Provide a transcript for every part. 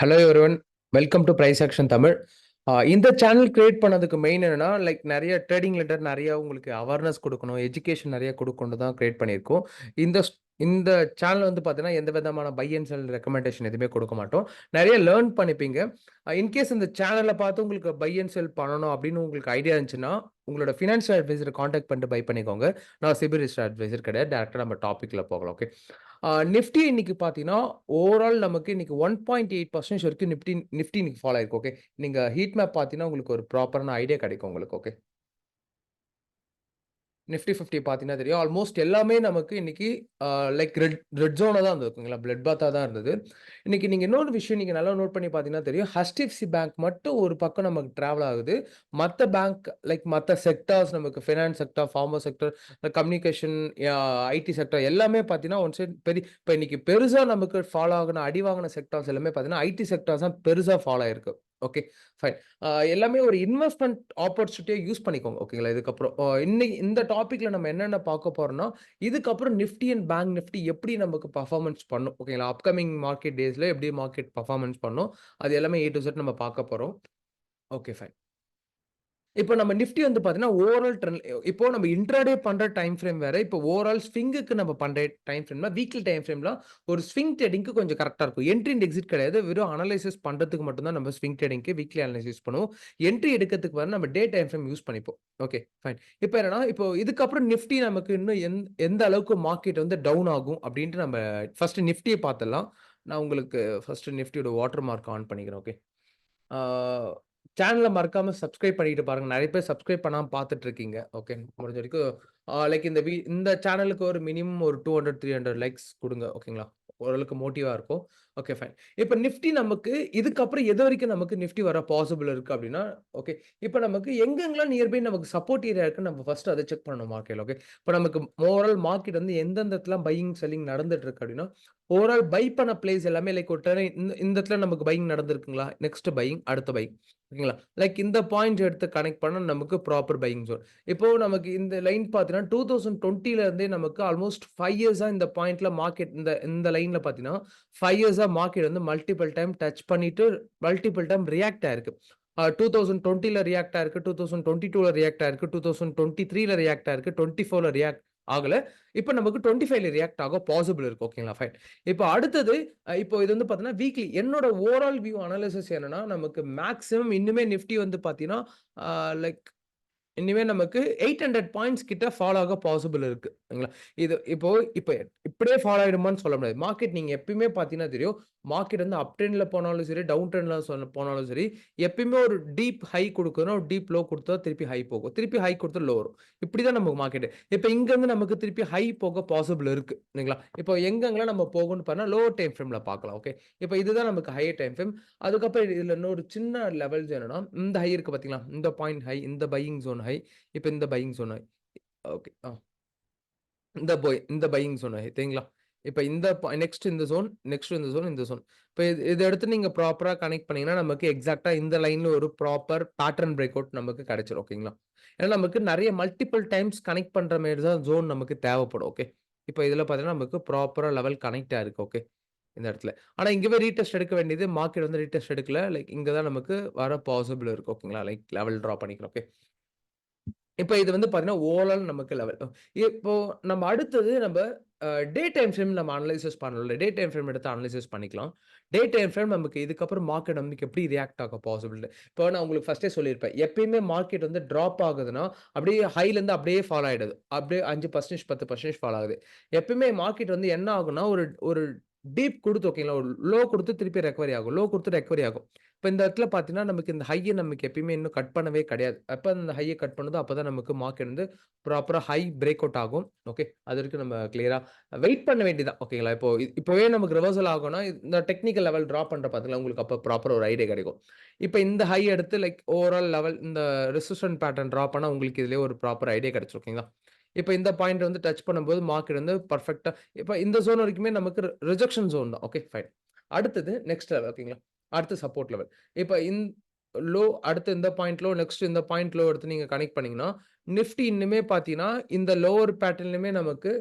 Hello everyone welcome to price action Tamil இந்த channel create பண்ணதுக்கு main என்னன்னா like நிறைய ட்ரேடிங் லெட்டர் நிறைய உங்களுக்கு அவேர்னஸ் கொடுக்கணும் எஜுகேஷன் நிறைய கொடுக்கணும் தான் கிரியேட் பண்ணியிருக்கோம். இந்த இந்த சேனல் வந்து பார்த்தீங்கன்னா எந்த விதமான பை அண்ட் செல் ரெக்கமெண்டேஷன் எதுவுமே கொடுக்க மாட்டோம். நிறைய லேர்ன் பண்ணிப்பீங்க. Uh, இன்கேஸ் இந்த சேனலை பார்த்து உங்களுக்கு பை அண்ட் செல் பண்ணணும் அப்படின்னு உங்களுக்கு ஐடியா இருந்துச்சுன்னா உங்களோட ஃபினான்ஷியல் அட்வைசரை காண்டாக்ட் பண்ணிட்டு பை பண்ணிக்கோங்க. நான் சிபில் அட்வைசர் கிடையாது. டேரக்டாக நம்ம டாப்பிக்கில் போகலாம் ஓகே நிஃப்டி இன்னைக்கு பார்த்தீங்கன்னா ஓவரால் நமக்கு இன்னைக்கு ஒன் பாயிண்ட் எயிட் பர்சன்டேஜ் வரைக்கும் நிஃப்டி நிஃப்டி இன்னைக்கு ஃபாலோ ஆயிருக்கு ஓகே நீங்கள் ஹீட் மேப் பார்த்தீங்கன்னா உங்களுக்கு ஒரு ப்ராப்பரான ஐடியா கிடைக்கும் உங்களுக்கு ஓகே நிஃப்டி ஃபிஃப்டி பார்த்தீங்கன்னா தெரியும். ஆல்மோஸ்ட் எல்லாமே நமக்கு இன்னைக்கு லைக் ரெட் ரெட் ஜோனாக தான் இருந்ததுங்களா பிளட் பாத்தாக தான் இருந்தது. இன்னைக்கு நீங்கள் இன்னொரு விஷயம் நீங்கள் நல்லா நோட் பண்ணி பார்த்தீங்கன்னா தெரியும். ஹெச்டிஎஃப்சி பேங்க் மட்டும் ஒரு பக்கம் நமக்கு ட்ராவல் ஆகுது. மற்ற பேங்க் லைக் மற்ற செக்டார்ஸ் நமக்கு finance sector pharma sector communication IT sector எல்லாமே பார்த்தீங்கன்னா ஒன் சைட் பெரிய இப்போ இன்னைக்கு பெருசாக நமக்கு ஃபாலோ ஆகின அடி வாங்கின செக்டார்ஸ் எல்லாமே பார்த்தீங்கன்னா ஐடி செக்டார்ஸ் தான் பெருசாக ஃபாலோ ஆயிருக்கு. ஓகே ஃபைன் எல்லாமே ஒரு இன்வெஸ்ட்மெண்ட் ஆப்பர்ச்சுனிட்டியை யூஸ் பண்ணிக்கோங்க. ஓகேங்களா இதுக்கப்புறம் இன்னைக்கு இந்த டாப்பிக்கில் நம்ம என்னென்ன பார்க்க போறோம்னா இதுக்கப்புறம் நிஃப்டி அண்ட் பேங்க் நிஃப்டி எப்படி நமக்கு பர்ஃபார்மன்ஸ் பண்ணும்? ஓகேங்களா அப்கமிங் மார்க்கெட் டேஸில் எப்படி மார்க்கெட் பர்ஃபார்மன்ஸ் பண்ணும்? அது எல்லாமே ஏ டு செட் நம்ம பார்க்க போகிறோம் ஓகே ஃபைன் இப்போ நம்ம நிஃப்டி வந்து பார்த்தீங்கன்னா ஓவரால் ட்ரெண்ட் இப்போ நம்ம இன்ட்ராடே பண்ணுற டைம் ஃப்ரேம் வேற இப்போ ஓவரால் ஸ்விங்குக்கு நம்ம பண்ணுற டைம் ஃப்ரேம்னா வீக்லி டைம் ஃப்ரேம்லாம் ஒரு ஸ்விங் ட்ரேடிங்க்கு கொஞ்சம் கரெக்டாக இருக்கும். என்ட்ரி அண்ட் எக்ஸிட் கிடையாது வெறும் அனலைசிஸ் பண்ணுறதுக்கு மட்டும்தான் நம்ம ஸ்விங் ட்ரேடிங்க்கு வீக்லி அனலைசிஸ் பண்ணுவோம். என்ட்ரி எடுக்கிறதுக்கு வர நம்ம டே டைம் ஃப்ரேம் யூஸ் பண்ணிப்போம். ஓகே ஃபைன் இப்போ என்னன்னா இப்போ இதுக்கப்புறம் நிஃப்டி நமக்கு இன்னும் எந் எந்த அளவுக்கு மார்க்கெட் வந்து டவுன் ஆகும் அப்படின்ட்டு நம்ம ஃபர்ஸ்ட் நிஃப்டியை பார்த்துடலாம் நான் உங்களுக்கு ஃபர்ஸ்ட் நிஃப்டியோட வாட்டர் மார்க் ஆன் பண்ணிக்கிறேன் ஓகே சேனலை மறக்காம சப்ஸ்கிரைப் பண்ணிட்டு பாருங்க. நிறைய பேர் சப்ஸ்கிரைப் பண்ணாமல் பார்த்துட்டு இருக்கீங்க ஓகே முடிஞ்ச வரைக்கும் லைக் இந்த வீ இந்த சேனலுக்கு ஒரு மினிமம் ஒரு two hundred three hundred likes கொடுங்க. ஓகேங்களா ஓரளவுக்கு மோட்டிவாக இருக்கும். ஓகே ஃபைன் இப்போ நிஃப்டி நமக்கு இதுக்கப்புறம் எது வரைக்கும் நமக்கு நிஃப்டி வர பாசிபிள் இருக்கு அப்படின்னா ஓகே இப்போ நமக்கு எங்கெங்கெல்லாம் நியர்பை நமக்கு சப்போர்ட் ஏரியா இருக்குன்னு நம்ம ஃபர்ஸ்ட் அதை செக் பண்ணணும் மார்க்கெட் ஓகே இப்போ நமக்கு ஓவரால் மார்க்கெட் வந்து எந்தெந்த இடத்துல பையிங் செல்லிங் நடந்துட்டு இருக்கு அப்படின்னா ஓவரால் பை பண்ண பிளேஸ் எல்லாமே லைக் ஒரு terrain இந்த இந்த இடத்துல நமக்கு பையிங் நடந்திருக்குங்களா? நெக்ஸ்ட் பையிங் அடுத்த பையிங் ஓகேங்களா? லைக் இந்த பாயிண்ட் எடுத்து கனெக்ட் பண்ண நமக்கு ப்ராப்பர் பையிங் ஜோன் இப்போ நமக்கு இந்த லைன் பார்த்தீங்கன்னா டூ தௌசண்ட் டுவெண்ட்டில இருந்தே நமக்கு ஆல்மோஸ்ட் ஃபைவ் இயர்ஸா இந்த பாயிண்ட்ல மார்க்கெட் இந்த இந்த லைன்ல பார்த்தீங்கன்னா ஃபைவ் இயர்ஸா மார்க்கெட் வந்து மல்டிபிள் டைம் டச் பண்ணிட்டு மல்டிபிள் டைம் ரியாக்ட் ஆயிருக்கு. டூ தௌசண்ட் டுவெண்ட்டில ரியாக்ட் ஆயிருக்கு டூ தௌசண்ட் டுவெண்ட்டி டூல ரியாக்ட் ஆயிருக்கு டூ தௌசண்ட் டுவெண்ட்டி த்ரீல ரியாக்ட் ஆயிருக்கு டுவெண்ட்டி ஃபோர்ல ரியாக்ட் ஆகல. இப்போ நமக்கு டுவெண்ட்டி ஃபைவ்ல ரியாக்ட் ஆக பாசிபிள் இருக்கு ஓகேங்களா ஃபைன் இப்போ அடுத்தது இப்போ இது வந்து பார்த்தீங்கன்னா வீக்லி என்னோட ஓவரால் வியூ அனாலிசிஸ் என்னன்னா நமக்கு மேக்ஸிமம் இன்னுமே நிஃப்டி வந்து பார்த்தீங்கன்னா லைக் இனிமே நமக்கு எயிட் ஹண்ட்ரட் பாயிண்ட்ஸ் கிட்ட ஃபாலோ ஆக பாசிபிள் இருக்குங்களா இது இப்போ இப்போ இப்படியே ஃபாலோ ஆகிடுமான்னு சொல்ல முடியாது. மார்க்கெட் நீங்க எப்பயுமே பார்த்தீங்கன்னா தெரியும் மார்க்கெட் வந்து அப் ட்ரெண்டில் போனாலும் சரி டவுன் ட்ரெண்டில் சொன்ன போனாலும் சரி எப்பயுமே ஒரு டீப் ஹை கொடுக்கணும் டீப் லோ கொடுத்தா திருப்பி ஹை போகும். திருப்பி ஹை கொடுத்தா லோ வரும். இப்படி தான் நமக்கு மார்க்கெட் இப்போ இங்கேருந்து நமக்கு திருப்பி ஹை போக பாசிபிள் இருக்கு. இல்லைங்களா இப்போ எங்கெங்கெல்லாம் நம்ம போகணும்னு பார்த்தா லோவர் டைம் ஃப்ரேமில் பார்க்கலாம் ஓகே இப்போ இதுதான் நமக்கு ஹையர் டைம் ஃப்ரேம் அதுக்கப்புறம் இதில் இன்னொரு சின்ன லெவல்ஸ் என்னன்னா இந்த ஹை இருக்கு பார்த்தீங்களா? இந்த பாயிண்ட் ஹை இந்த பையிங் ஜோன் ஹை இப்போ இந்த பையிங் சொன்ன ஓகே ஆ. இந்த போய் இந்த பையிங் சொன்ன ஹை சரிங்களா? இப்போ இந்த நெக்ஸ்ட் இந்த ஜோன் நெக்ஸ்ட் இந்த ஜோன் இந்த ஜோன் இப்போ இது இதை எடுத்து நீங்கள் ப்ராப்பராக கனெக்ட் பண்ணீங்கன்னா நமக்கு எக்ஸாக்டாக இந்த லைனில் ஒரு ப்ராப்பர் பேட்டர்ன் பிரேக் அவுட் நமக்கு கிடைச்சிடும் ஓகேங்களா? ஏன்னா நமக்கு நிறைய மல்டிபிள் டைம்ஸ் கனெக்ட் பண்ணுற மாதிரி தான் ஜோன் நமக்கு தேவைப்படும் ஓகே இப்போ இதில் பார்த்தீங்கன்னா நமக்கு ப்ராப்பராக லெவல் கனெக்டாக இருக்குது ஓகே இந்த இடத்துல. ஆனால் இங்கேவே ரீடெஸ்ட் எடுக்க வேண்டியது மார்க்கெட் வந்து ரீடெஸ்ட் எடுக்கல. லைக் இங்கே தான் நமக்கு வர பாசிபிள் இருக்கும் ஓகேங்களா? லைக் லெவல் ட்ரா பண்ணிக்கிறோம் ஓகே இப்போ இது வந்து பார்த்தீங்கன்னா ஓவரால் நமக்கு லெவல் இப்போ நம்ம அடுத்தது நம்ம டே டைம் ஃப்ரேம் நம்ம அனலைசஸ் பண்ணல டே டைம் ஃப்ரேம் எடுத்து அனலைசஸ் பண்ணிக்கலாம். டே டைம் ஃப்ரேம் நமக்கு இதுக்கப்புறம் மார்க்கெட் நமக்கு எப்படி ரியாக்ட் ஆக பாசிபிள் இப்போ நான் உங்களுக்கு ஃபர்ஸ்டே சொல்லியிருப்பேன். எப்பயுமே மார்க்கெட் வந்து ட்ராப் ஆகுதுன்னா அப்படியே ஹைலேருந்து அப்படியே ஃபாலோ ஆகிடுது அப்படியே அஞ்சு பர்சன்டேஜ் பத்து பர்சன்டேஜ் ஃபாலோ ஆகுது. எப்பயுமே மார்க்கெட் வந்து என்ன ஆகும்னா ஒரு ஒரு டீப் கொடுத்து ஓகேங்களா ஒரு லோ கொடுத்து திருப்பி ரெக்கவரி ஆகும். லோ கொடுத்து ரெக்கவரி ஆகும். இப்போ இந்த இடத்துல பார்த்தீங்கன்னா நமக்கு இந்த ஹையை நமக்கு எப்பயுமே இன்னும் கட் பண்ணவே கிடையாது. அப்போ அந்த ஹையை கட் பண்ணதோ அப்போ தான் நமக்கு மார்க்கெட் வந்து ப்ராப்பராக ஹை பிரேக் அவுட் ஆகும். ஓகே அது வரைக்கும் நம்ம கிளியராக வெயிட் பண்ண வேண்டியதான் ஓகேங்களா இப்போ இப்போவே நமக்கு ரிவர்சல் ஆகும்னா இந்த டெக்னிக்கல் லெவல் ட்ரா பண்ணுற பார்த்தீங்களா உங்களுக்கு அப்போ ப்ராப்பர் ஒரு ஐடியா கிடைக்கும். இப்போ இந்த ஹை எடுத்து லைக் ஓவரால் லெவல் இந்த ரெசிஸ்டன்ட் பேட்டர்ன் ட்ரா பண்ணால் உங்களுக்கு இதுலேயே ஒரு ப்ராப்பர் ஐடியா கிடைச்சிரும். ஓகேங்களா இப்போ இந்த பாயிண்ட் வந்து டச் பண்ணும்போது மார்க்கெட் வந்து பர்ஃபெக்டாக இப்போ இந்த ஜோன் வரைக்குமே நமக்கு ரிஜெக்ஷன் ஜோன் தான். ஓகே ஃபைன் அடுத்தது நெக்ஸ்ட் லெவல் ஓகேங்களா அடுத்து சப்போர்ட் லெவல் இப்போ இந் லோ அடுத்து இந்த பாயிண்ட்லோ நெக்ஸ்ட் இந்த பாயிண்ட் லோ எடுத்து நீங்கள் கனெக்ட் பண்ணீங்கன்னா நிஃப்டி இன்னுமே பார்த்தீங்கன்னா இந்த லோவர் பேட்டர்ன்லையுமே நமக்கு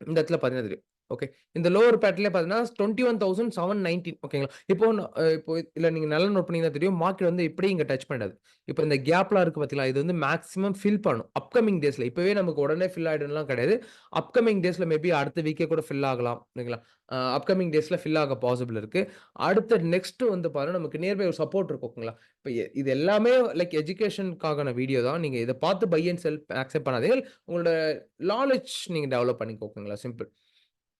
இந்த இடத்துல பார்த்தீங்கன்னா தெரியும். ஓகே. இந்த லோவர் பேட்டிலே பார்த்தீங்கன்னா twenty one thousand seven nineteen ஓகேங்களா இப்போ இல்லை நீங்கள் நல்லா நோட் பண்ணீங்கன்னா தெரியும். மார்க்கெட் வந்து இப்படியே இங்கே டச் பண்ணாது. இப்போ இந்த கேப்லாம் இருக்குது பார்த்தீங்களா, இது வந்து மேக்ஸிமம் ஃபில் பண்ணும். அப்கமிங் டேஸில் இப்போவே நமக்கு உடனே ஃபில் ஆகிடும்லாம் கிடையாது. அப்கமிங் டேஸில் மேபி அடுத்த வீக்கே கூட ஃபில் ஆகலாம். ஓகேங்களா அப்கமிங் டேஸில் ஃபில் ஆக பாசிபிள் இருக்குது அடுத்த நெக்ஸ்ட்டு வந்து பாருங்கள் நமக்கு நியர்பை ஒரு சப்போர்ட் இருக்கும் ஓகேங்களா. இப்போ இது எல்லாமே லைக் எஜுகேஷனுக்கான வீடியோ தான். நீங்கள் இதை பார்த்து பை அண்ட் செல் அக்செப்ட் பண்ணாதீங்க. உங்களோட நாலேஜ் நீங்கள் டெவலப் பண்ணிக்கோங்களா சிம்பிள்.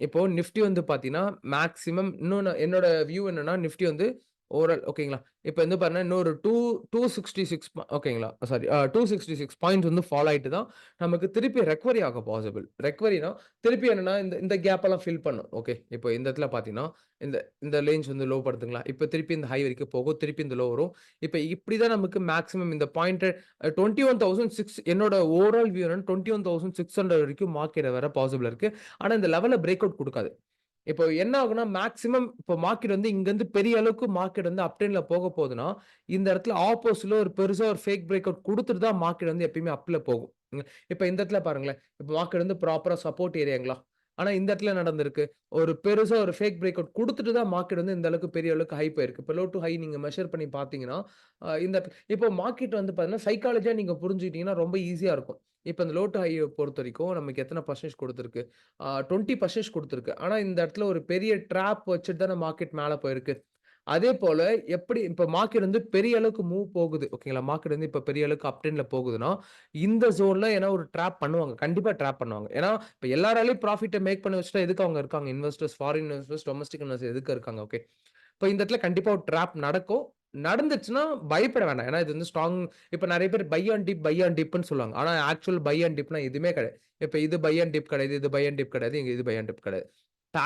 இப்போ நிஃப்டி வந்து பார்த்தீங்கன்னா, மேக்ஸிமம் இன்னொன்னு என்னோட வியூ என்னன்னா, நிஃப்டி வந்து ஓவரால் ஓகேங்களா. இப்போ வந்து பாருங்க இன்னொரு டூ டூ சிக்ஸ்டி சிக்ஸ் ஓகேங்களா. Sorry two sixty six point வந்து ஃபாலோ ஆகிட்டு தான் நமக்கு திருப்பி ரெக்கவரி ஆக பாசிபிள். ரெக்கவரினா திருப்பி என்னன்னா, இந்த இந்த கேப்பெல்லாம் ஃபில் பண்ணும். ஓகே. இப்போ இந்த இடத்துல பார்த்தீங்கன்னா, இந்த இந்த ரேஞ்ச் வந்து லோ படுத்துங்களா இப்போ திருப்பி இந்த ஹை வரைக்கும் போகும். திருப்பி இந்த லோ வரும். இப்போ இப்படி தான் நமக்கு மேக்ஸிமம் இந்த பாயிண்ட் அ 21,600 என்னோட ஓவரால் வியூ என்னன்னா 21,600 வரைக்கும் மார்க்கெட் வர பாசிபிள் இருக்கு. ஆனால் இந்த லெவலில் பிரேக் அவுட் கொடுக்காது இப்போ என்ன ஆகும்னா, மேக்சிமம் இப்போ மார்க்கெட் வந்து இங்கேருந்து பெரிய அளவுக்கு மார்க்கெட் வந்து அப் போக போகுதுன்னா இந்த இடத்துல ஆப்போசிட்ல ஒரு பெருசாக ஒரு ஃபேக் பிரேக் அவுட் கொடுத்துட்டு தான் மார்க்கெட் வந்து எப்பயுமே அப்ல போகும். இப்போ இந்த இடத்துல பாருங்களேன். இப்போ மார்க்கெட் வந்து ப்ராப்பராக சப்போர்ட் ஏரியாங்களா. ஆனா இந்த இடத்துல நடந்திருக்கு. ஒரு பெருசா ஒரு ஃபேக் பிரேக் அவுட் கொடுத்துட்டு தான் மார்க்கெட் வந்து இந்த அளவுக்கு பெரிய அளவுக்கு ஹை போயிருக்கு. இப்போ லோ டூ ஹை நீங்க மெஷர் பண்ணி பார்த்தீங்கன்னா, இந்த இப்போ மார்க்கெட் வந்து பார்த்தீங்கன்னா, சைக்காலஜியா நீங்க புரிஞ்சுக்கிட்டீங்கன்னா ரொம்ப ஈஸியா இருக்கும். இப்போ இந்த லோ டூ பொறுத்த வரைக்கும் நமக்கு எத்தன பெர்சன்டேஜ் குடுத்திருக்கு? அ 20% குடுத்திருக்கு. ஆனா இந்த இடத்துல ஒரு பெரிய ட்ராப் வச்சுட்டு தானே மார்க்கெட் மேல போயிருக்கு. அதே போல எப்படி இப்ப மார்க்கெட் வந்து பெரிய அளவுக்கு மூவ் போகுது. ஓகேங்களா. மார்க்கெட் வந்து இப்ப பெரிய அளவுக்கு அப்டென்ல போகுதுன்னா, இந்த ஜோன்ல ஏன்னா ஒரு ட்ராப் பண்ணுவாங்க. கண்டிப்பா ட்ராப் பண்ணுவாங்க. ஏன்னா, இப்ப எல்லாராலையும் ப்ராஃபிட்டை மேக் பண்ண வச்சுட்டா எதுக்கு அவங்க இருக்காங்க? Investors, foreign investors, domestic investors எதுக்கு இருக்காங்க? ஓகே. இப்ப இந்த இடத்துல கண்டிப்பா ஒரு ட்ராப் நடக்கும். நடந்துச்சுன்னா பயப்பட வேண்டாம். ஏன்னா இது வந்து ஸ்ட்ராங் இப்ப நிறைய பேர் buy and dip, buy and டிப்னு சொல்லுவாங்க. ஆனா ஆக்சுவல் பை ஆன் டிப்னா எதுவுமே கிடையாது. இப்ப இது பை அண்ட் டிப் கிடையாது. இது பை அண்ட் டிப் கிடையாது. இது பை அண்ட் டிப் கிடையாது.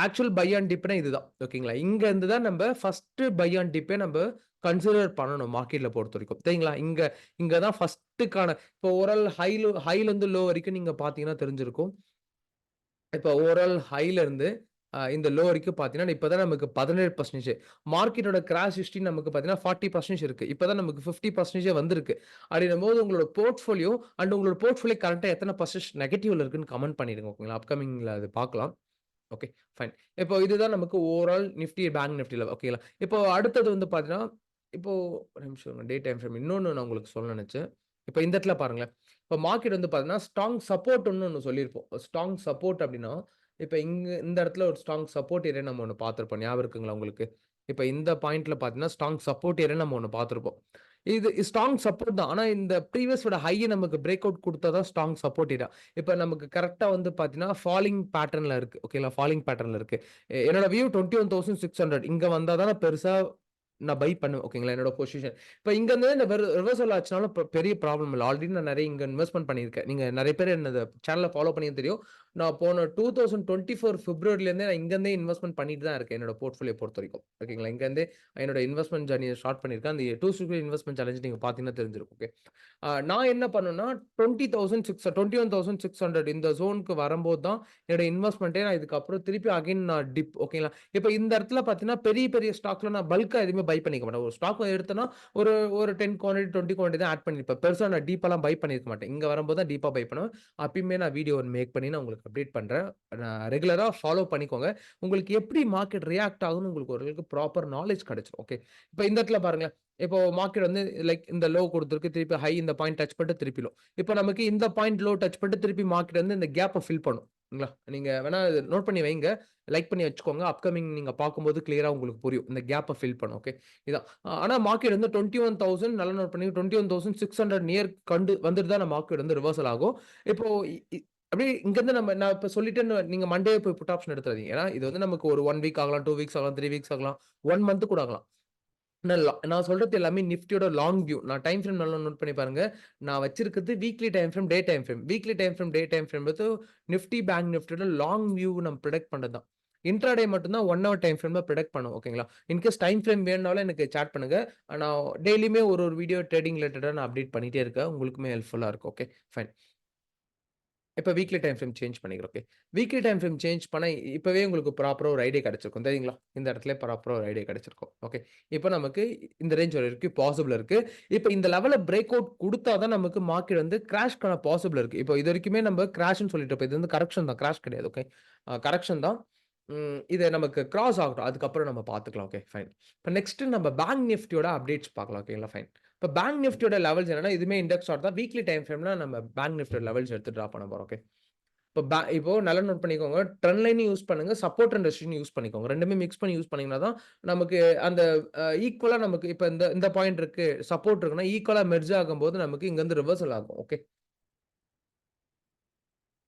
ஆக்சுவல் பை ஆன் டிப்னா இதுதான். ஓகேங்களா. இங்க இருந்து தான் நம்ம ஃபர்ஸ்ட் பை ஆன் டிப்பே நம்ம கன்சிடர் பண்ணணும் மார்க்கெட்ல பொறுத்தவரைக்கும். சரிங்களா. இங்க இங்க தான் ஃபர்ஸ்ட்டுக்கான இப்போ ஓவரால் ஹைல ஹைலருந்து லோ வரைக்கும் நீங்க பார்த்தீங்கன்னா தெரிஞ்சிருக்கும். இப்போ ஓவரால் ஹைல இருந்து இந்த லோ வரைக்கும் பார்த்தீங்கன்னா, இப்போ தான் நமக்கு 17% மார்க்கெட்டோட கிராஷ் ஹிஸ்டரி நமக்கு பார்த்தீங்கன்னா 40% இருக்கு. இப்போ தான் நமக்கு 50% வந்திருக்கு. அப்படின்னும்போது உங்களோட போர்ட்ஃபோலியோ அண்ட் உங்களோட போர்ட்ஃபோலியோ கரெக்டாக எத்தனை பர்சன்டேஜ் நெகட்டிவ்ல இருக்குன்னு கமெண்ட் பண்ணிடுங்க. ஓகேங்களா. அப்கமிங்ல அது பார்க்கலாம். ஓகே. ஃபைன். இப்போ இதுதான் நமக்கு ஓவரால் நிஃப்டி, பேங்க் நிஃப்டியில் ஓகேங்களா. இப்போ அடுத்தது வந்து பார்த்தீங்கன்னா, இப்போ ஒரு நிமிஷம் டே டைம் ஃப்ரேம் இன்னொன்று நான் உங்களுக்கு சொல்ல நினச்சேன் இப்போ இந்த இடத்துல பாருங்களேன். இப்போ மார்க்கெட் வந்து பார்த்தீங்கன்னா, ஸ்ட்ராங் சப்போர்ட்ன்னு ஒன்று சொல்லியிருப்போம். ஸ்ட்ராங் சப்போர்ட் அப்படின்னா, இப்போ இங்கே இந்த இடத்துல ஒரு ஸ்ட்ராங் சப்போர்ட் ஏரியா நம்ம ஒன்று பார்த்துருப்போம் ஞாபகம் இருக்குங்களா உங்களுக்கு? இப்போ இந்த பாயிண்ட்ல பார்த்தீங்கன்னா, ஸ்ட்ராங் சப்போர்ட் ஏரியா நம்ம ஒன்று பார்த்துருப்போம் இது ஸ்ட்ராங் சப்போர்ட் தான். ஆனால் இந்த ப்ரீவியஸோட ஹையை நமக்கு பிரேக் அவுட் கொடுத்தா தான் ஸ்ட்ராங் சப்போர்ட் ஏரியா. இப்போ நமக்கு கரெக்டாக வந்து பார்த்தீங்கன்னா, ஃபாலிங் பேட்டர்னில் இருக்குது ஓகேங்களா. ஃபாலிங் பேட்டர்னில் இருக்குது என்னோட வியூ 21,600 இங்க வந்தா தான் பெருசாக நான் பை பண்ணுவேன். ஓகேங்களா. என்னோட பொசிஷன். இப்போ இங்க இருந்து இந்த ரிவர்சல் ஆச்சுனாலும் பெரிய ப்ராப்ளம் இல்லை ஆல்ரெடி நான் நிறைய இங்க இன்வெஸ்ட்மெண்ட் பண்ணியிருக்கேன். நீங்க நிறைய பேர் என்னது சேனலை ஃபாலோ பண்ணி தெரியும். நான் போன 2024 பிப்ரவரிலேருந்தே நான் இங்கேருந்தே இன்வெஸ்ட்மெண்ட் பண்ணிட்டு தான் இருக்கேன். என்னோட போர்ட்ஃபோலியோ பொறுத்தவரைக்கும். ஓகேங்களா. இங்கேருந்தே என்னோட இன்வெஸ்ட்மெண்ட் ஜர்னிய ஸ்டார்ட் பண்ணியிருக்கேன். அந்த டூ சிக்ஸ் இன்வெஸ்ட்மெண்ட் சேலஞ்ச் நீங்கள் பார்த்தீங்கன்னா தெரிஞ்சிருக்கும். ஓகே. நான் என்ன பண்ணணுன்னா twenty thousand six twenty one thousand six hundred இந்த ஜோனுக்கு வரும்போது தான் என்னோட இன்வெஸ்ட்மெண்ட்டே நான் இதுக்கப்புறம் திருப்பி அகைன் நான் டிப் ஓகேங்களா. இப்போ இந்த இடத்துல பார்த்தீங்கன்னா, பெரிய பெரிய ஸ்டாக்ல நான் பல்காக எதுவுமே பை பண்ணிக்க மாட்டேன். ஒரு ஸ்டாக் எடுத்தேன்னா ஒரு ஒரு 10 குவான்டிட்டி, 20 குவான்டிட்டி தான் ஆட் பண்ணியிருப்பேன். பெருசாக நான் டீப்பாலாம் பை பண்ணியிருக்க மாட்டேன். இங்கே வரும்போது தான் டீப்பாக பை பண்ணுவேன். அப்பயுமே நான் வீடியோ மேக் பண்ணி நான் உங்களுக்கு அப்டேட் பண்ணுறேன் நான் ஃபாலோ பண்ணிக்கோங்க. உங்களுக்கு எப்படி மார்க்கெட் ரியாக்ட் ஆகும்னு உங்களுக்கு ஓரளவுக்கு ப்ராப்பர் நாலேஜ் கிடைச்சிரும். ஓகே. இப்போ இந்த இடத்துல பாருங்களேன். இப்போ மார்க்கெட் வந்து லைக் இந்த லோ கொடுத்துருக்கு திருப்பி ஹை இந்த பாயிண்ட் டச் பண்ணிட்டு திருப்பிலும் இப்போ நமக்கு இந்த பாயிண்ட் லோ டச் பண்ணிட்டு திருப்பி மார்க்கெட் வந்து இந்த கேப்பை ஃபில் பண்ணும். நீங்க வேணா நோட் பண்ணி வைங்க. லைக் பண்ணி வச்சுக்கோங்க. அப்கமிங் நீங்க பார்க்கும்போது கிளியரா உங்களுக்கு புரியும். இந்த கேப்பை ஃபில் பண்ணும். ஓகே. இதான். ஆனா மார்க்கெட் வந்து 21,000 நல்லா நோட் பண்ணி 21,600 நியர் கண்டு வந்துட்டு தான் மார்க்கெட் வந்து ரிவர்சல் ஆகும். இப்போ இ அப்படியே இங்கேருந்து நம்ம நான் இப்போ சொல்லிட்டேன்னு நீங்கள் மண்டே போய் புட் ஆப்ஷன் எடுத்துறாதீங்க. ஏன்னா இது வந்து நமக்கு ஒரு ஒன் வீக் ஆகலாம், டூ வீக்ஸ் ஆகலாம், த்ரீ வீக்ஸ் ஆகலாம், ஒன் மந்த் கூட ஆகலாம். நான் நான் சொல்றது எல்லாமே நிஃப்டியோட லாங் வியூ. நான் டைம் ஃப்ரேம் நல்லா நோட் பண்ணி பாருங்க. நான் வச்சிருக்கிறது weekly time frame, day time frame. Weekly time frame, day time frame வந்து நிஃப்டி, பேங்க் நிஃப்டியோட லாங் வியூ நம்ம ப்ரொடக்ட் பண்ணுறது தான். இன்ட்ராடே டே தான் 1 ஹவர் டைம் ஃப்ரேம்ல ப்ரொடெக்ட் பண்ணும். ஓகேங்களா. இன்கேஸ் டைம் ஃப்ரேம் வேணுனாலும் எனக்கு சேட் பண்ணுங்க. நான் டெய்லியுமே ஒரு ஒரு வீடியோ ட்ரேடிங் ரிலேட்டடாக நான் அப்டேட் பண்ணிட்டே இருக்கேன். உங்களுக்குமே ஹெல்ப்ஃபுல்லாக இருக்கும். ஓகே. ஃபைன். இப்போ வீக்லி டைம் ஃப்ரேம் சேஞ்ச் பண்ணிக்கிறோம். Okay. Weekly time frame change பண்ணா இப்போவே உங்களுக்கு ப்ராப்பராக ஒரு ஐடியா கிடச்சிருக்கும் தெரியுங்களா? இந்த இடத்துல ப்ராப்பராக ஒரு ஐடியா கிடச்சிருக்கும் ஓகே. இப்போ நமக்கு இந்த ரேஞ்ச் வரைக்கும் பாசிபிள் இருக்குது இப்போ இந்த லெவலில் பிரேக் அவுட் கொடுத்தா தான் நமக்கு மார்க்கெட் வந்து கிராஷ்க்கான பாசிபிள் இருக்குது இப்போ இது வரைக்குமே நம்ம கிராஷ்னு சொல்லிட்டு இருப்போம். இது வந்து கரெக்ஷன் தான். கிராஷ் கிடையாது. ஓகே. கரெக்ஷன் தான். இதை நமக்கு கிராஸ் ஆகட்டும். அதுக்கப்புறம் நம்ம பார்த்துக்கலாம். Okay fine. இப்போ நெக்ஸ்ட் நம்ம பேங்க் நிஃப்டியோட அப்டேட்ஸ் பார்க்கலாம். ஓகேங்களா ஃபைன். இப்போ பேங்க் நிஃப்டியோட லெவல்ஸ் என்னன்னா, இதுவுமே இண்டெக்ஸ் தான். வீக்லி டைம் ஃப்ரேம்ல நம்ம பேங்க் நிஃப்டியோட லெவல்ஸ் எடுத்து ட்ரா பண்ண போறோம். ஓகே. இப்போ பே இப்போ நல்லா நோட் பண்ணிக்கோங்க. ட்ரெண்ட் லைன் யூஸ் பண்ணுங்க. சப்போர்ட் அண்ட் ரெசிஸ்டன்ஸ் யூஸ் பண்ணிக்கோங்க. ரெண்டுமே மிக்ஸ் பண்ணி யூஸ் பண்ணிங்கன்னா தான் நமக்கு அந்த ஈக்குவலாக நமக்கு இப்போ இந்த இந்த பாயிண்ட் இருக்கு, சப்போர்ட் இருக்குன்னா ஈக்குவலாக மெர்ஜ் ஆகும்போது நமக்கு இங்கேருந்து ரிவர்சல் ஆகும். ஓகே.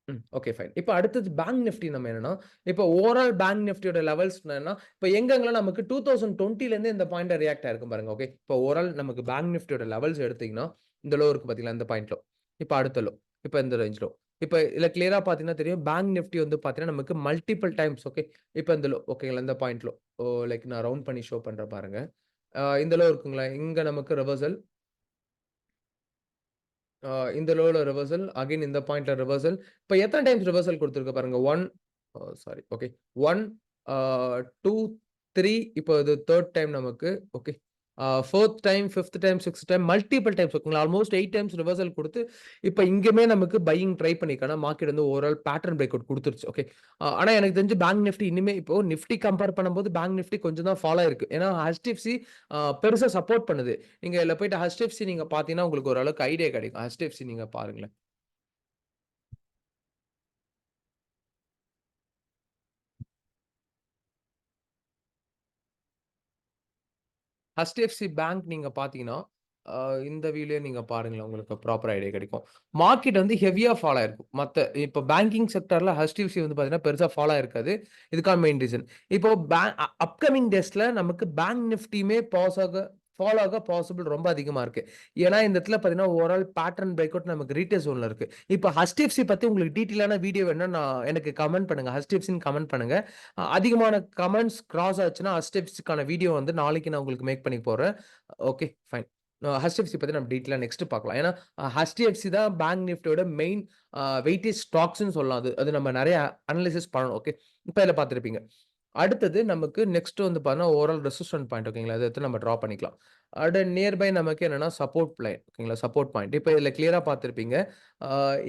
ம். Okay fine. இப்போ அடுத்தது பேங்க் நிஃப்டி நம்ம என்னன்னா, இப்போ ஓவரால் பேங்க் நிஃப்டியோட லெவல்ஸ் என்னன்னா, இப்போ எங்கெங்கலாம் நமக்கு 2020லேருந்தே இந்த பாயிண்ட் ரியாக்ட் ஆயிருக்கும் பாருங்க. ஓகே. இப்போ ஓவரால் நமக்கு பேங்க் நிஃப்டியோட லெவல்ஸ் எடுத்தீங்கன்னா, இந்த லோ இருக்கு பார்த்தீங்களா? இந்த பாயிண்ட்லோ இப்போ அடுத்த லோ. இப்போ இந்த ரேஞ்ச் லோ. இப்போ இதில் கிளியராக பார்த்தீங்கன்னா தெரியும். பேங்க் நிஃப்டி வந்து பார்த்தீங்கன்னா, நமக்கு மல்டிபிள் டைம்ஸ் ஓகே. இப்போ இந்த லோ ஓகேங்களா? இந்த பாயிண்ட்லோ ஓ லைக் நான் ரவுண்ட் பண்ணி ஷோ பண்ணுற பாருங்க. இந்த லோ இருக்குங்களா? இங்கே நமக்கு ரிவர்சல். இந்த லோல ரிவர்சல். அகைன் இந்த பாயிண்ட்ல ரிவர்சல். இப்ப எத்தனை டைம்ஸ் ரிவர்சல் குடுத்திருக்கு பாருங்க. One sorry okay. One two three இப்போ இது தேர்ட் டைம் நமக்கு. Okay. Fourth time, fifth time, sixth time multiple times ஓகேங்களா? ஆல்மோஸ்ட் எயிட் டைம்ஸ் ரிவர்சல் கொடுத்து இப்போ இங்கேயுமே நமக்கு பையிங் ட்ரை பண்ணிக்கான மார்க்கெட் வந்து ஓவரால் பேட்டர்ன் பிரேக் அவுட் கொடுத்துருச்சு ஓகே. ஆனால் எனக்கு தெரிஞ்சு பேங்க் நிஃப்டி இனிமே இப்போ நிஃப்டி கம்பேர் பண்ணும்போது பேங்க் நிஃப்டி கொஞ்சம் தான் ஃபாலோ இருக்கு ஏன்னா ஹெச்டிஎஃப்சி பெருசாக சப்போர்ட் பண்ணுது. நீங்கள் இதில் போயிட்டு ஹெச்டிஎஃப்சி நீங்கள் பார்த்தீங்கன்னா, உங்களுக்கு ஓரளவுக்கு ஐடியா கிடைக்கும். ஹெச்டிஎஃப்சி நீங்கள் பாருங்களேன். ஹெச்டிஎஃப்சி பேங்க் நீங்க பார்த்தீங்கன்னா, இந்த வீலே நீங்க பாருங்களேன். உங்களுக்கு ப்ராப்பர் ஐடியா கிடைக்கும். மார்க்கெட் வந்து ஹெவியா ஃபாலோ ஆயிருக்கும். மற்ற இப்போ பேங்கிங் செக்டார்ல ஹெச்டிஎஃப்சி வந்து பார்த்தீங்கன்னா, பெருசா ஃபாலோ இருக்காது இதுக்கான மெயின் ரீசன். இப்போ பே அப்கமிங் டேஸ்ல நமக்கு பேங்க் நிஃப்டியுமே பாஸ் ஆக ஃபாலோ ஆக பாசிபிள் ரொம்ப அதிகமாக இருக்குது ஏன்னா, இந்த இடத்துல பார்த்தீங்கன்னா, ஓவரால் பேட்டர்ன் பிரேக் அவுட் நமக்கு ரீட்டெயில் ஜோனில் இருக்கு. இப்போ ஹஸ்டிஎஃப்சி பற்றி உங்களுக்கு டீட்டெயிலான வீடியோ வேணும்னா, நான் எனக்கு கமெண்ட் பண்ணுங்கள் ஹஸ்டிஎஃப்சின்னு கமெண்ட் பண்ணுங்கள் அதிகமான கமெண்ட்ஸ் கிராஸ் ஆச்சுன்னா, ஹஸ்டிஎஃப்சிக்கான வீடியோ வந்து நாளைக்கு நான் உங்களுக்கு மேக் பண்ணி போடுறேன். Okay fine. ஹஸ்டிஎஃப்சி பற்றி நம்ம டீட்டெயிலாக நெக்ஸ்ட் பார்க்கலாம். ஏன்னா, ஹஸ்டிஎஃப்சி தான் பேங்க் நிஃப்டியோட மெயின் வெயிட்டேஜ் ஸ்டாக்ஸ்ன்னு சொல்லலாம். அது அது நம்ம நிறைய அனலிசிஸ் பண்ணணும். ஓகே. இப்போ இதில் பார்த்துருப்பீங்க அடுத்தது நமக்கு நெக்ஸ்ட் வந்து பார்த்தீங்கன்னா, ஓவரால் ரெசிஸ்டன்ட் பாயிண்ட் ஓகேங்களா? அதை எடுத்து நம்ம ட்ரா பண்ணிக்கலாம். அட் நியர்பை நமக்கு என்னன்னா, சப்போர்ட் பிளைன் ஓகேங்களா? Support point. இப்போ இதில் கிளியராக பார்த்துருப்பீங்க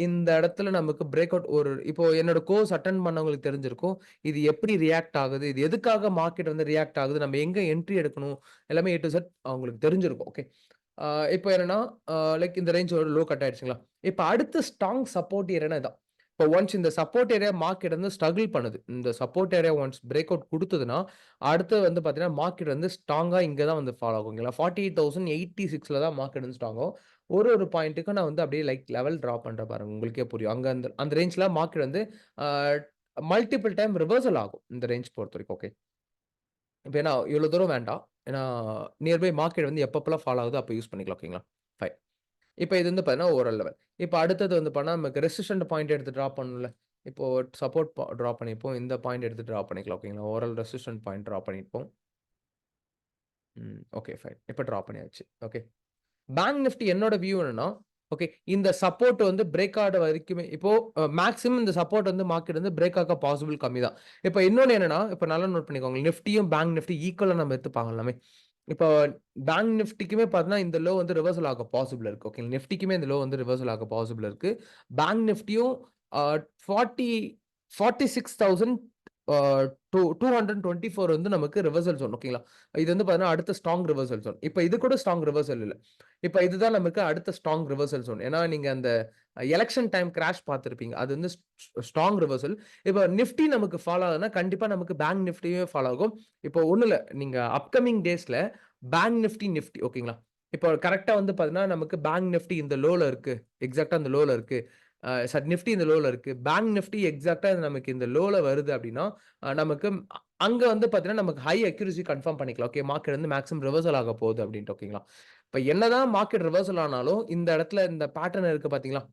இந்த இடத்துல நமக்கு பிரேக் அவுட் ஒரு இப்போ என்னோட கோர்ஸ் அட்டன் பண்ணவங்களுக்கு தெரிஞ்சிருக்கும். இது எப்படி ரியாக்ட் ஆகுது? இது எதுக்காக மார்க்கெட் வந்து ரியாக்ட் ஆகுது? நம்ம எங்கே என்ட்ரி எடுக்கணும்? எல்லாமே ஏ டு செட் அவங்களுக்கு தெரிஞ்சிருக்கும். ஓகே. இப்போ என்னன்னா, லைக் இந்த ரேஞ்ச் ஒரு லோ கட் ஆயிடுச்சுங்களா? இப்போ அடுத்த ஸ்ட்ராங் சப்போர்ட் ஏரியானா இதான். இப்போ ஒன்ஸ் இந்த சப்போர்ட் ஏரியா மார்க்கெட் வந்து ஸ்ட்ரகிள் பண்ணுது. இந்த support area once break out கொடுத்ததுன்னா அடுத்து வந்து பார்த்தீங்கன்னா, மார்க்கெட் வந்து ஸ்ட்ராங்காக இங்கே தான் வந்து ஃபாலோ ஆகுங்களா? 48,086ல தான் மார்க்கெட் வந்து ஸ்ட்ராங் ஆகும். ஒரு ஒரு பாயிண்ட்டுக்கும் நான் வந்து அப்படியே லைக் லெவல் ட்ரா பண்ணுற பாருங்க. உங்களுக்கே புரியும். அங்கே அந்த அந்த ரேஞ்சில் மார்க்கெட் வந்து மல்டிபிள் டைம் ரிவர்சல் ஆகும். இந்த ரேஞ்ச் பொறுத்த வரைக்கும் ஓகே. இப்போ ஏன்னா இவ்வளோ தூரம் வேண்டாம். ஏன்னா நியர்பை மார்க்கெட் வந்து எப்பப்பெல்லாம் ஃபாலோ ஆகுதோ அப்போ யூஸ் பண்ணிக்கலாம். ஓகேங்களா? ஃபைன். இப்போ இது வந்து பார்த்தீங்கன்னா, ஓவரால் லெவல். இப்போ அடுத்தது வந்து பார்த்தீங்கன்னா, நமக்கு ரெசிஸ்டன்ட் பாயிண்ட் எடுத்து ட்ராப் பண்ணணும்ல. இப்போ சப்போர்ட் ட்ரா பண்ணிப்போம். இந்த பாயிண்ட் எடுத்து ட்ரா பண்ணிக்கலாம். ஓகேங்களா? ஓவரால் ரெசிஸ்டன்ட் பாயிண்ட் ட்ரா பண்ணிப்போம். ம். Okay fine. இப்போ ட்ரா பண்ணியாச்சு. ஓகே. பேங்க் நிஃப்டி என்னோட வியூ என்னன்னா, ஓகே இந்த சப்போர்ட் வந்து பிரேக் ஆட வரைக்குமே இப்போ மேக்ஸிமம் இந்த சப்போர்ட் வந்து மார்க்கெட் வந்து பிரேக் ஆக பாசிபிள் கம்மி தான். இப்போ இன்னொன்று என்னன்னா, இப்போ நல்லா நோட் பண்ணிக்கோங்க. நிஃப்டியும் பேங்க் நிஃப்டி ஈக்குவலாக நம்ம எடுத்துப்பாங்க எல்லாமே. இப்போ பேங்க் நிஃப்டிக்குமே பார்த்தீங்கன்னா, இந்த லோ வந்து ரிவர்சல் ஆக பாசிபிள் இருக்கு. ஓகே. நிஃப்டிக்குமே இந்த லோ வந்து ரிவர்சல் ஆக பாசிபிள் இருக்கு. Bank நிஃப்டியும் forty forty six thousand two 224 வந்து நமக்கு ரிவர்சல் ஜோன் ஓகேங்களா? இது வந்து பார்த்தீங்கன்னா, அடுத்த ஸ்ட்ராங் ரிவர்சல் ஜோன். இப்போ இது கூட ஸ்ட்ராங் ரிவர்சல் இல்லை இப்போ இதுதான் நமக்கு அடுத்த ஸ்ட்ராங் ரிவர்சல் ஜோன். ஏன்னா, நீங்கள் அந்த எலெக்ஷன் டைம் கிராஷ் பார்த்துருப்பீங்க அது வந்து ஸ்ட்ராங் ரிவர்சல். இப்போ நிஃப்டி நமக்கு ஃபாலோ ஆகுதுன்னா, கண்டிப்பாக நமக்கு பேங்க் நிஃப்டியுமே ஃபாலோ ஆகும். இப்போ ஒன்றும் இல்லை நீங்கள் அப்கமிங் டேஸில் பேங்க் நிஃப்டி, நிஃப்டி ஓகேங்களா? இப்போ கரெக்டாக வந்து பார்த்தீங்கன்னா, நமக்கு பேங்க் நிஃப்டி இந்த லோவில் இருக்குது எக்ஸாக்டாக அந்த லோவில் இருக்குது சட் சாரி நிஃப்டி இந்த லோவில் இருக்குது பேங்க் நிஃப்டி எக்ஸாக்டாக நமக்கு இந்த லோவில் வருது அப்படின்னா நமக்கு அங்கே வந்து பார்த்தீங்கன்னா, நமக்கு ஹை அக்யூரசி கன்ஃபார்ம் பண்ணிக்கலாம். ஓகே மார்க்கெட் வந்து மேக்ஸிமம் ரிவர்சல் ஆக போகுது அப்படின்ட்டு ஓகேங்களா? இப்போ என்னதான் மார்க்கெட் ரிவர்சல் ஆனாலும், இந்த இடத்துல இந்த பேட்டர்ன் இருக்கு பார்த்தீங்களா?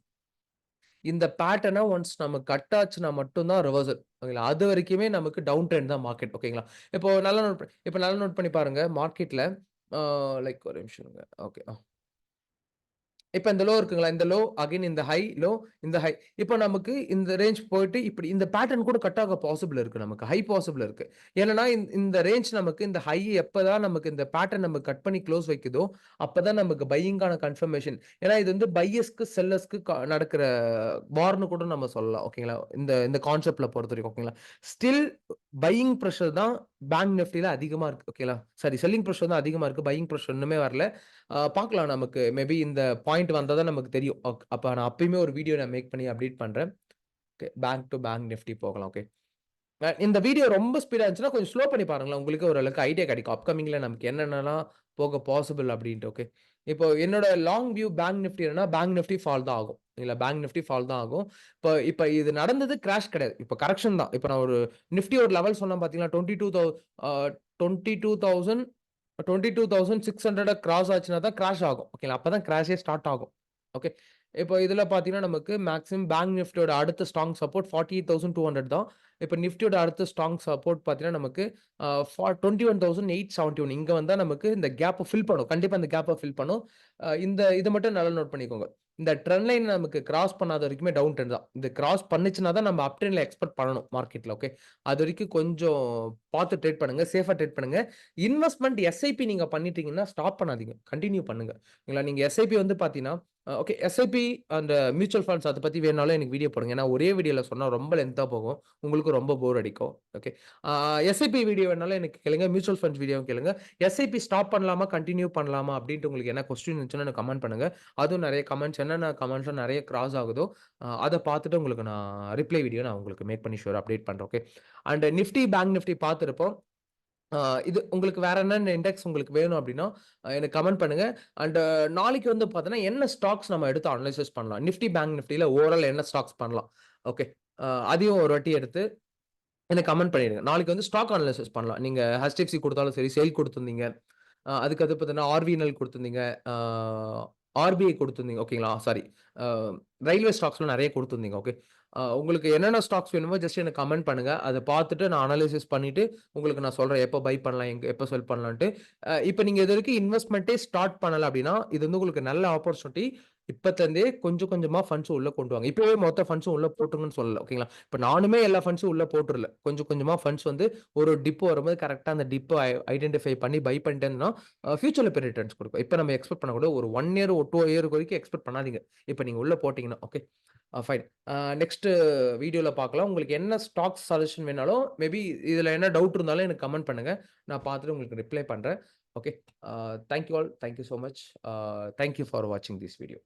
இந்த பேட்டர்ன ஒன்ஸ் நமக்கு கட் ஆச்சுன்னா மட்டும்தான் ரிவர்சல். ஓகேங்களா? அது வரைக்குமே நமக்கு டவுன் ட்ரெண்ட் தான் மார்க்கெட். ஓகேங்களா? இப்போ நல்லா நோட் பண்ணி நல்லா நோட் பண்ணி பாருங்க. மார்க்கெட்டில் லைக் ஒரு நிமிஷம் ஓகே ஓகே. இப்போ இப்ப இந்த லோ இருக்குங்களா? இந்த லோ, அகைன் இந்த ஹை, லோ, இந்த ஹை. இப்போ நமக்கு இந்த ரேஞ்ச் போயிட்டு இப்படி இந்த பேட்டர்ன் கூட கட் ஆக பாசிபிள் இருக்கு நமக்கு. ஹை பாசிபிள் இருக்கு. ஏன்னா இந்த ரேஞ்ச் நமக்கு இந்த ஹை எப்பதான் நமக்கு இந்த பேட்டர்ன் நம்ம கட் பண்ணி க்ளோஸ் வைக்குதோ, அப்பதான் நமக்கு பையிங்கான கன்ஃபர்மேஷன். ஏன்னா இது வந்து பையஸ்க்கு செல்லர்ஸ்க்கு க நடக்கிற வார்ன்னு கூட நம்ம சொல்லலாம். ஓகேங்களா? இந்த இந்த கான்செப்ட்ல பொறுத்தவரைக்கும் ஓகேங்களா? ஸ்டில் பையிங் ப்ரெஷர் தான் பேங்க் நிஃப்டில அதிகமா இருக்கு. ஓகேங்களா? சாரி செல்லிங் ப்ரெஷர் தான் அதிகமா இருக்கு. பையிங் ப்ரெஷர் ஒன்றுமே வரல. பார்க்கலாம் நமக்கு மேபி இந்த பாயிண்ட் வந்தால் தான் நமக்கு தெரியும். அப்போ நான் அப்பயுமே ஒரு வீடியோ நான் மேக் பண்ணி அப்டேட் பண்ணுறேன் okay. Bank to bank Nifty போகலாம். ஓகே. இந்த வீடியோ ரொம்ப ஸ்பீடாக இருந்துச்சுன்னா, கொஞ்சம் ஸ்லோ பண்ணி பாருங்களேன். உங்களுக்கு ஓரளவுக்கு ஐடியா கிடைக்கும். அப்கமிங்கில் நமக்கு என்னென்னலாம் போக பாசிபிள் அப்படின்ட்டு ஓகே. இப்போ என்னோட லாங் வியூ பேங்க் நிஃப்டி என்னன்னா, பேங்க் நிஃப்டி ஃபால் தான் ஆகும். இல்லை பேங்க் நிஃப்டி ஃபால் தான் ஆகும். இப்போ இப்போ இது நடந்தது கிராஷ் கிடையாது. இப்போ கரெக்ஷன் தான். இப்போ நான் ஒரு நிஃப்டி ஒரு லெவல் சொன்னேன் பார்த்தீங்களா? 22 தௌ அ 22,000 22,600 கிராஸ் ஆச்சுன்னா தான் கிராஷ் ஆகும். ஓகேங்களா? அப்போ தான் கிராஷே ஸ்டார்ட் ஆகும். ஓகே. இப்போ இதில் பார்த்தீங்கன்னா, நமக்கு மேக்ஸிமம் பேங்க் நிஃப்டியோட அடுத்த ஸ்ட்ராங் சப்போர்ட் 48,200 தான். இப்போ நிஃப்டியோட அடுத்த ஸ்ட்ராங் சப்போர்ட் பார்த்தீங்கன்னா, நமக்கு twenty one thousand eight seventy one இங்கே வந்தால் நமக்கு இந்த கேப்பை ஃபில் பண்ணும். கண்டிப்பாக இந்த கேப்பை ஃபில் பண்ணும். இந்த இதை மட்டும் நல்லா நோட் பண்ணிக்கோங்க. இந்த ட்ரெண்ட் லைன் நமக்கு கிராஸ் பண்ணாத வரைக்குமே டவுன் ட்ரெண்ட் தான். இது கிராஸ் பண்ணுச்சுன்னா தான் நம்ம அப் ட்ரெண்ட்ல எக்ஸ்பெக்ட் பண்ணணும் மார்க்கெட்ல. ஓகே. அது வரைக்கும் கொஞ்சம் பார்த்து ட்ரேட் பண்ணுங்க. சேஃபா ட்ரேட் பண்ணுங்க. இன்வெஸ்ட்மெண்ட் எஸ்ஐபி நீங்க பண்ணிட்டீங்கன்னா, ஸ்டாப் பண்ணாதீங்க. கண்டினியூ பண்ணுங்க. ஓகேங்களா? நீங்க எஸ்ஐபி வந்து பார்த்தீங்கன்னா, ஓகே எஸ்ஐபி அந்த மியூச்சுவல் ஃபண்ட்ஸ் அதை பற்றி வேணாலும் எனக்கு வீடியோ போடுங்க. ஏன்னா ஒரே வீடியோவில் சொன்னால் ரொம்ப லென்த்தாக போகும். உங்களுக்கு ரொம்ப போர் அடிக்கும். ஓகே. எஸ்ஐபி வீடியோ வேணாலும் எனக்கு கேளுங்க. மியூச்சுவல் ஃபண்ட்ஸ் வீடியோவும் கேளுங்க. எஸ்ஐபி ஸ்டாப் பண்ணலாமா? கண்டினியூ பண்ணலாமா? அப்படின்ட்டு உங்களுக்கு என்ன கொஸ்டின் இருந்துச்சுன்னா எனக்கு கமெண்ட் பண்ணுங்க. அதுவும் நிறைய கமெண்ட்ஸ் என்னென்ன கமெண்ட்ஸ்ல நிறைய கிராஸ் ஆகுதோ, அதை பார்த்துட்டு உங்களுக்கு நான் ரிப்ளை வீடியோ நான் உங்களுக்கு மேக் பண்ணி ஷூர் அப்டேட் பண்ணுறேன் okay. And Nifty, bank Nifty பார்த்துருப்போம் இது உங்களுக்கு வேற என்னென்ன இண்டெக்ஸ் உங்களுக்கு வேணும் அப்படின்னா எனக்கு கமெண்ட் பண்ணுங்க. அண்ட் நாளைக்கு வந்து பார்த்தீங்கன்னா, என்ன ஸ்டாக்ஸ் நம்ம எடுத்து அனலைசிஸ் பண்ணலாம். நிஃப்டி, பேங்க் நிஃப்டியில் ஓவரால் என்ன ஸ்டாக்ஸ் பண்ணலாம். ஓகே. அதையும் ஒரு வாட்டி எடுத்து எனக்கு கமெண்ட் பண்ணிடுங்க. நாளைக்கு வந்து ஸ்டாக் அனலைசிஸ் பண்ணலாம். நீங்கள் ஹெச்டிஎஃப்சி கொடுத்தாலும் சரி, சேல் கொடுத்துருந்தீங்க அதுக்கு அது பார்த்தீங்கன்னா, ஆர்விஎன்எல் கொடுத்துருந்தீங்க ஆர்பிஐ கொடுத்துருந்தீங்க ஓகேங்களா? சாரி. ரயில்வே ஸ்டாக்ஸ்லாம் நிறைய கொடுத்துருந்தீங்க ஓகே. உங்களுக்கு என்னென்ன ஸ்டாக்ஸ் வேணுமோ ஜஸ்ட் எனக்கு கமெண்ட் பண்ணுங்க. அதை பார்த்துட்டு நான் அனாலிசிஸ் பண்ணிட்டு உங்களுக்கு நான் சொல்றேன். எப்போ பை பண்ணலாம், எங்க எப்போ செல் பண்ணலான்ட்டு. இப்போ நீங்க இது வரைக்கும் இன்வெஸ்ட்மெண்ட்டே ஸ்டார்ட் பண்ணல அப்படின்னா இது வந்து உங்களுக்கு நல்ல ஆப்பர்ச்சுனிட்டி. இப்பத்திலேருந்தே கொஞ்சம் கொஞ்சமா ஃபண்ட்ஸ் உள்ள கொண்டு வாங்க. இப்பவே மொத்த ஃபண்ட்ஸும் உள்ள போட்டுருங்கன்னு சொல்லல. ஓகேங்களா? இப்போ நானுமே எல்லா ஃபண்ட்ஸும் உள்ள போட்டுருல கொஞ்சம் கொஞ்சமா ஃபண்ட்ஸ் வந்து ஒரு டிப்பு வரும்போது கரெக்டாக அந்த டிப்பு ஐடென்டிஃபை பண்ணி பை பண்ணிட்டேன்னா ஃபியூச்சர்ல பெரிய ரிட்டர்ன்ஸ் கொடுக்கும் இப்போ நம்ம எக்ஸ்பெக்ட் பண்ணக்கூட ஒரு ஒன் இயர், டூ இயர் வரைக்கும் எக்ஸ்பெக்ட் பண்ணாதீங்க. இப்போ நீங்க உள்ள போட்டீங்கன்னா. ஓகே. ஃபைன். நெக்ஸ்ட்டு நெக்ஸ்ட் பார்க்கலாம். உங்களுக்கு என்ன ஸ்டாக்ஸ் சஜஷன் வேணாலும் மேபி இதில் என்ன டவுட் இருந்தாலும் எனக்கு கமெண்ட் பண்ணுங்கள் நான் பார்த்துட்டு உங்களுக்கு ரிப்ளை பண்ணுறேன் okay. Thank you thank you all. Thank you much. Thank you thank you for வாட்சிங் திஸ் வீடியோ.